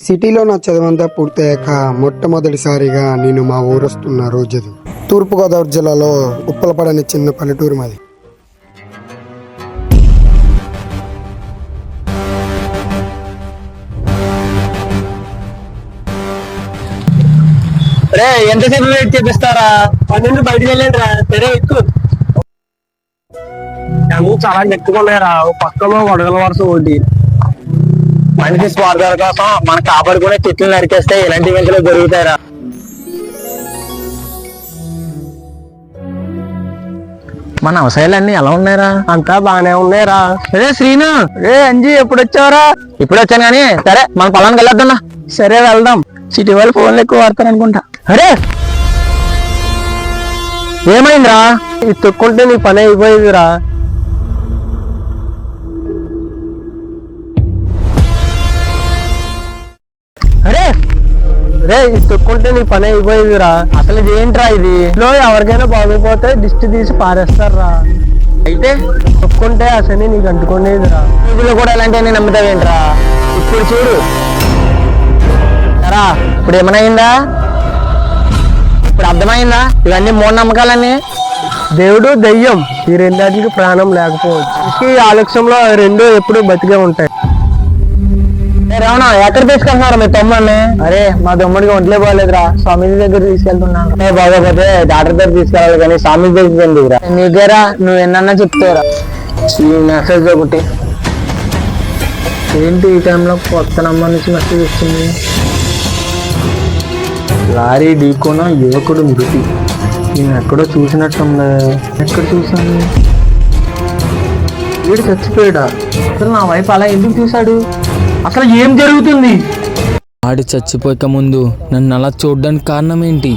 సిటీలో నా చదువంతా పూర్తయ్యాక మొట్టమొదటిసారిగా నేను మా ఊరొస్తున్న రోజది. తూర్పుగోదావరి జిల్లాలో ఉప్పలపడని చిన్న పల్లెటూరు మాది. రే ఎంతసేపు వెయిట్ చేపిస్తారా? పన్నెండు బయటికి వెళ్ళండి రా సరే ఎక్కువ. చాలా గట్టిగా ఉన్నాయరా ఓ పక్కలో వడగల వరుస ఒకటి మనిషి స్వార్థాల కోసం మన కాపాడుకునే చెట్లు నరికేస్తే ఇలాంటి వెంటనే జరుగుతాయిరా మన అవసరాలన్నీ ఎలా ఉన్నాయిరా? అంతా బాగానే ఉన్నాయిరా. సరే శ్రీను! రే అంజీ ఎప్పుడు వచ్చావరా ఇప్పుడు వచ్చాను కానీ సరే మన పొలానికి వెళ్ళొద్దన్నా. సరే వెళ్దాం. సిటీ వాళ్ళు ఫోన్లు ఎక్కువ వాడతారు అనుకుంటా అరే! ఏమైందిరా? ఇది తొక్కుంటే నీ పని అయిపోయిందిరా. అరే రే ఇది తొక్కుంటే నీ పని అయిపోయిందిరా. అసలు ఇది ఏంట్రా ఇది? లో ఎవరికైనా బాగోపోతే దిష్టి తీసి పారేస్తారా? అయితే తొక్కుంటే ఆ శని నీకు అంటుకునేదిరా. ఇందులో కూడా ఇలాంటివన్నీ నమ్ముతావేంట్రా ఇప్పుడు చూడు. సరా ఇప్పుడు ఏమైనా ఇప్పుడు అర్థమైందా? ఇవన్నీ మూఢనమ్మకాలని దేవుడు దయ్యం. ఈ రెండాటికి ప్రాణం లేకపోవచ్చు. ఈ ఆలక్ష్యంలో రెండు ఎప్పుడు బతికే ఉంటాయి. రావణ ఎక్కడ తీసుకెళ్తున్నారు మీ తమ్ముడిని? అరే మా తమ్ముడికి ఒంట్లే పోలేదురా స్వామీజీ దగ్గర తీసుకెళ్తున్నాను ఏ బాగోపోతే డాక్టర్ దగ్గర తీసుకెళ్ళాలి కానీ స్వామీజీ దగ్గరికి ఎందుకురా? నీకేరా నువ్వు ఎన్నన్నా చెప్తావురా. ఈ మెసేజ్ ఒకటి. ఏంటి ఈ టైంలో కొత్త నంబర్ నుంచి మెసేజ్ వచ్చింది లారీ ఢీకోన యువకుడు మృతి. నేను ఎక్కడో చూసినట్టుంది. ఎక్కడ చూసాను వీడు చచ్చిపోయాడా? అసలు నా వైపు అలా ఎందుకు చూశాడు? అసలు ఏం జరుగుతుంది? ఆడి చచ్చిపోయక ముందు నన్ను అలా చూడడానికి కారణం ఏంటి?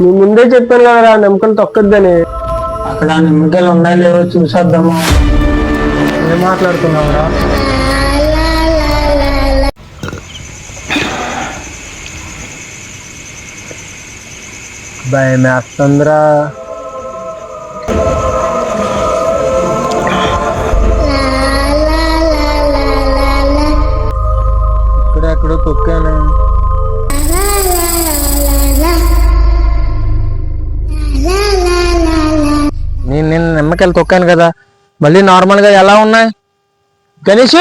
నువ్వు ముందే చెప్పాను కదరా నమ్మకం తొక్కద్దని. అక్కడ నిమ్మకాయలు ఉన్నాయో లేవో చూసేద్దాము. ఏం మాట్లాడుతున్నావురా? భయం వేస్తుందిరా ఎక్కడో తొక్కాను? నేను నేను నిమ్మకాయలు తొక్కాను కదా. మళ్ళీ నార్మల్గా ఎలా ఉన్నాయి? గణేష్!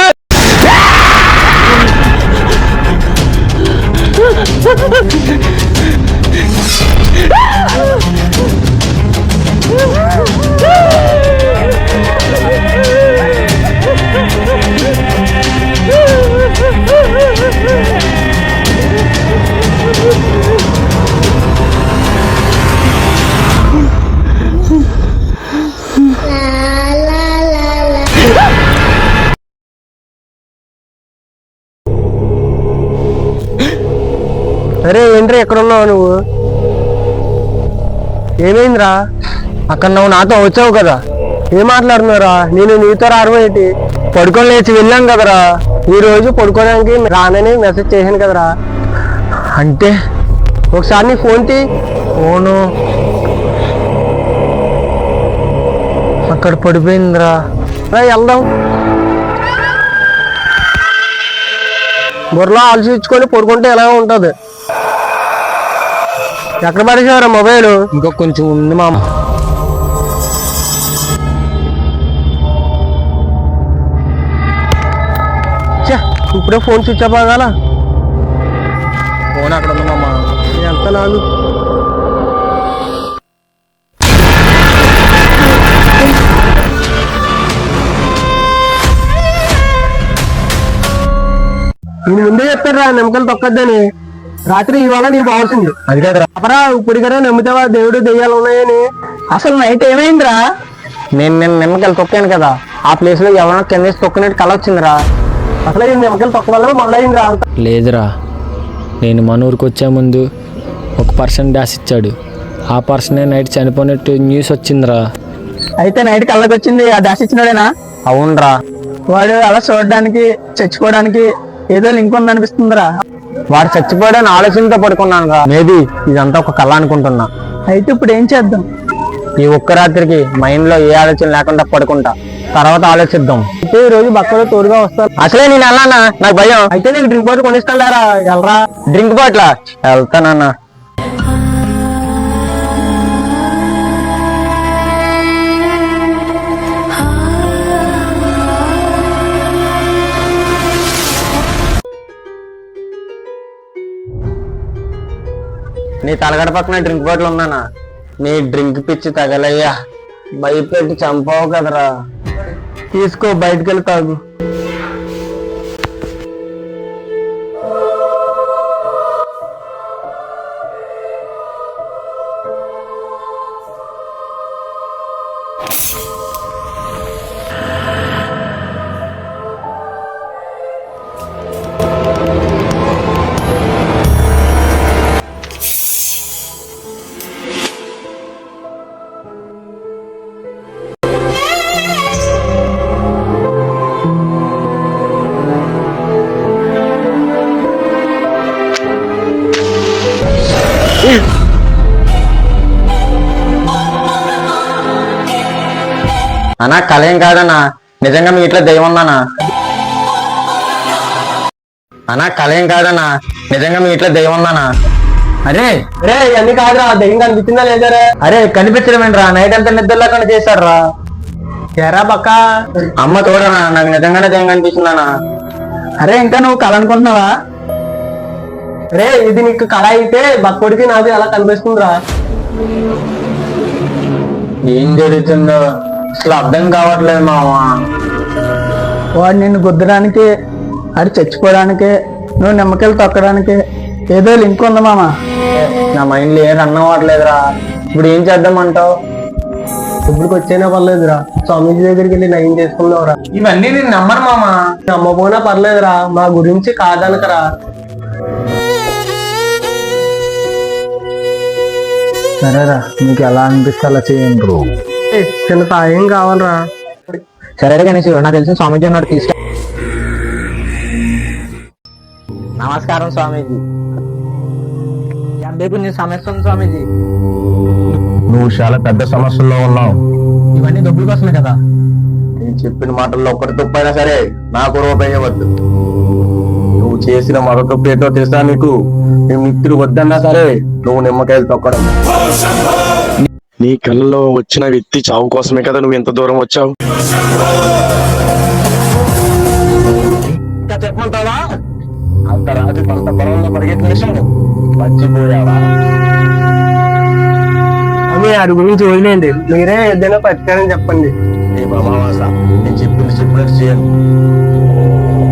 ఏమైందిరా? అక్కడ నువ్వు నాతో వచ్చావు కదా. ఏం మాట్లాడుతున్నారా నేను నీతో రావడం ఏంటి పడుకొని లేచి వెళ్ళాం కదరా. ఈ రోజు పడుకోవడానికి రానని మెసేజ్ చేశాను కదరా. అంటే? ఒకసారి నీ ఫోన్ తీ. ఫోను. అక్కడ పడిపోయిందిరా. రా వెళ్దాం. బుర్రలో ఆలోచించుకొని పడుకుంటే ఎలా ఉంటుంది? ఎక్కడ పడేసావరా మొబైల్? ఇంకా కొంచెం ఉంది మామ. ఇప్పుడే ఫోన్ స్విచ్ ఆఫ్ అవ్వాల ఫోన్ అక్కడ ఉంది మామ. ఎంత నాగు నేను ముందే చెప్పారా నిమ్మకాయలు తొక్కద్దని. రాత్రి ఇవాళ నీకు బాగుంది అది కదరా. అపరా ఇప్పుడు కదా నమ్ముతావా దేవుడు దెయ్యాలు ఉన్నాయని అసలు నైట్ ఏమైందిరా? నేను నేను నిమ్మకాయలు తొక్కాను కదా. ఆ ప్లేస్లో ఎవరైనా కింద తొక్కినట్టు కళ వచ్చిందిరా. అసలు ఈ నిమ్మకాయలు తొక్క వల్ల మొదలైందిరా లేదురా. నేను మన ఊరికి వచ్చే ముందు ఒక పర్సన్ డాష్ ఇచ్చాడు. ఆ పర్సనే నైట్ చనిపోయినట్టు న్యూస్ వచ్చిందిరా. అయితే నైట్ కళ్ళకి వచ్చింది. ఆ డాష్ ఇచ్చినాడేనా? అవునరా. వాడు అలా చూడడానికి చచ్చిపోవడానికి ఏదో లింక్ ఉందనిపిస్తుందిరా. వాడు చచ్చిపోయాడని ఆలోచనతో పడుకున్నాను రా. మేబీ ఇదంతా ఒక కళ అనుకుంటున్నా. అయితే ఇప్పుడు ఏం చేద్దాం? ఈ ఒక్క రాత్రికి మైండ్లో ఏ ఆలోచన లేకుండా పడుకుంటా. తర్వాత ఆలోచిద్దాం. అయితే ఈ రోజు బక్కలో తోడుగా వస్తాను అసలే నేను వెళ్ళానా? నాకు భయం. అయితే నేను డ్రింక్ బాటిల్ కొనిస్తాడారా వెళ్ళరా? Drink bottle? వెళ్తానన్నా. నీ తలగడ పక్కన డ్రింక్ బాటిల్ ఉన్నానా నీ డ్రింక్ పిచ్చి తగలయ్యా. భయపెట్టి చంపావు కదరా. తీసుకో బయటికి వెళ్ళి తాగు. అన్నా ఏం కాదన్నా. నిజంగా మీ ఇట్లా దయ్యం ఉందన్నా. అన్నా ఏం కాదన్నా. నిజంగా మీ ఇట్లా దయ్యం ఉందన్నా. అరే. అరే అన్ని కాదురా. దయ్యం కనిపించిందా లేదరా అరే కనిపించడం ఏంట్రా? నైట్ అంతా నిద్ర లేకుండా చేశారా ఎరా బక్క. అమ్మ తోడనా నాకు నిజంగానే దయ్యం కనిపిస్తుందన్నా. అరే ఇంకా నువ్వు కళ అనుకుంటున్నావా రే ఇది నీకు కళ అయితే బక్కోడికి నాది అలా కనిపిస్తుందిరా. ఏం జరుగుతుందో? అసలు అర్థం కావట్లేదు మావా. వాడు నిన్ను గుద్దడానికి అది చచ్చిపోవడానికి నువ్వు నిమ్మకాయలు తొక్కడానికి ఏదో లింక్ ఉంది మామ. నా మైండ్లో ఏం రన్ అవ్వట్లేదురా. ఇప్పుడు ఏం చేద్దామంటావు? ఇప్పుడు వచ్చైనా పర్లేదురా. స్వామీజీ దగ్గరికి వెళ్ళి నయం చేసుకుందాంరా. ఇవన్నీ నేను నమ్మను మామ. నమ్మపోయినా పర్లేదురా. మా గురించి కాదనకరా. సరేరా నీకు ఎలా అనిపిస్తే అలా చేయండి. చిన్న సాయం కావాలరా. సరే గణేష్ నాకు తెలిసిన స్వామీజీ ఉన్నాడు తీసుకు. నమస్కారం స్వామీజీ. ఎంతసేపు నీ సమస్య ఉంది స్వామీజీ? నువ్వు చాలా పెద్ద సమస్యల్లో ఉన్నావు. ఇవన్నీ డబ్బుల కోసమే కదా. నేను చెప్పిన మాటల్లో ఒక్కటి తప్పైనా సరే నాకు రూపాయి వద్దు నువ్వు చేసిన మరో తప్పు ఏంటో తెలుసా నీకు? నీ మిత్రుడు వద్దన్నా సరే నువ్వు నిమ్మకాయలు తొక్కడం. నీ కళ్ళలో వచ్చిన వ్యక్తి చావు కోసమే కదా నువ్వు ఎంత దూరం వచ్చావు? చెప్పమంటావా? అంత రాత్రి కొంత పొలంలో పరిగెత్తిన విషయం మర్చిపోయావా? అవి వారి గురించి వదిలేండి మీరే ఏదైనా పరిష్కారం చెప్పండి. నేను చెప్పింది చెప్పినట్టు చేయండి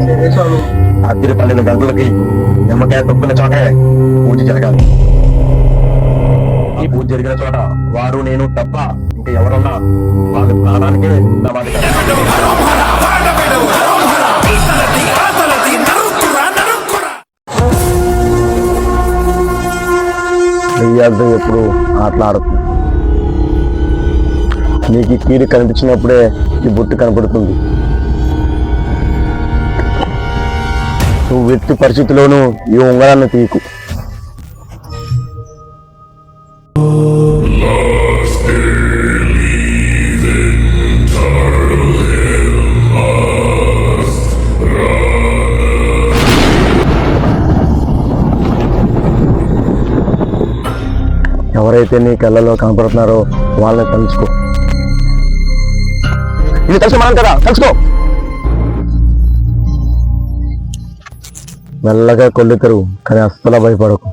సరే స్వామి. రాత్రి పన్నెండు గంటలకి నిమ్మకాయ తొక్కున్న చోటే పూజ జరగాలి. ఈ పూజ జరిగిన చోట వారు నేను తప్ప ఇంకా ఎవరన్నా వాళ్ళ ప్రాణానికే ప్రమాదకరం. దెయ్యాలతో ఎప్పుడు ఆటలాడుతుంది నీకు ఈ కీడు కనిపించినప్పుడే ఈ బొట్టు కనపడుతుంది. నువ్వు వ్యక్తి పరిస్థితిలోనూ ఈ ఉంగరాన్ని తీకు ఎవరైతే నీ కళ్ళలో కనపడుతున్నారో వాళ్ళని తలుచుకో. ఇది తెలుసు మనం కదా తెలుసుకో మెల్లగా కొల్లుతరు కానీ అస్సలు భయపడకు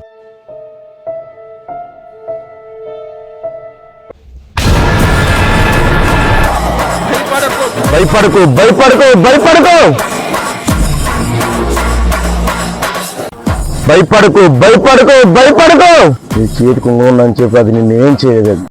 భయపడకు భయపడకు భయపడకు. భయపడకు భయపడకు భయపడకు. నీ చేతి కుంగు ఉందని చెప్పి అది నిన్నేం చేయలేదు.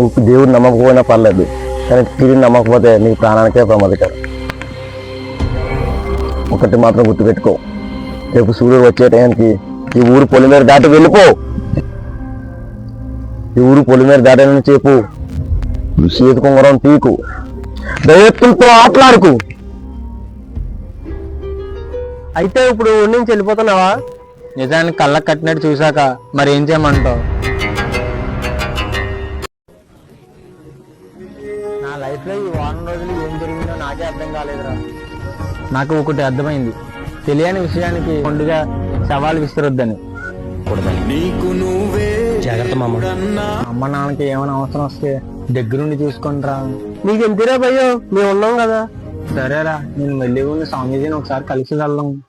నువ్వు దేవుడు నమ్మకపోయినా పర్లేదు. కానీ తిరిగి నమ్మకపోతే నీ ప్రాణానికే ప్రమాదకరం. ఒకటి మాత్రం గుర్తుపెట్టుకో. రేపు సూర్యుడు వచ్చే టైంకి ఈ ఊరు పొలిమేర దాటి వెళ్ళిపో. ఈ ఊరు పొలిమేర దాటని చెప్పు చేతి కుంగరం తీకు దయత్తులతో ఆటలాడుకు. అయితే ఇప్పుడు ఊరి నుంచి వెళ్ళిపోతున్నావా? నిజానికి కళ్ళకు కట్టినట్టు చూశాక మరి ఏం చేయమంటావు? నా లైఫ్లో ఈ వారం రోజులు ఏం జరిగిందో నాకే అర్థం కాలేదురా. నాకు ఒకటి అర్థమైంది. తెలియని విషయానికి ముందుగా సవాలు విసిరొద్దని. జాగ్రత్త మామ. అమ్మ నాన్నకి ఏమైనా అవసరం వస్తే దగ్గరుండి చూసుకుంటారా నీకు ఎంతరా భయ్యో మేము ఉన్నాం కదా. సరేరా నేను వెళ్ళి ఉన్న స్వామీజీని ఒకసారి కలిసి వెళ్దాం.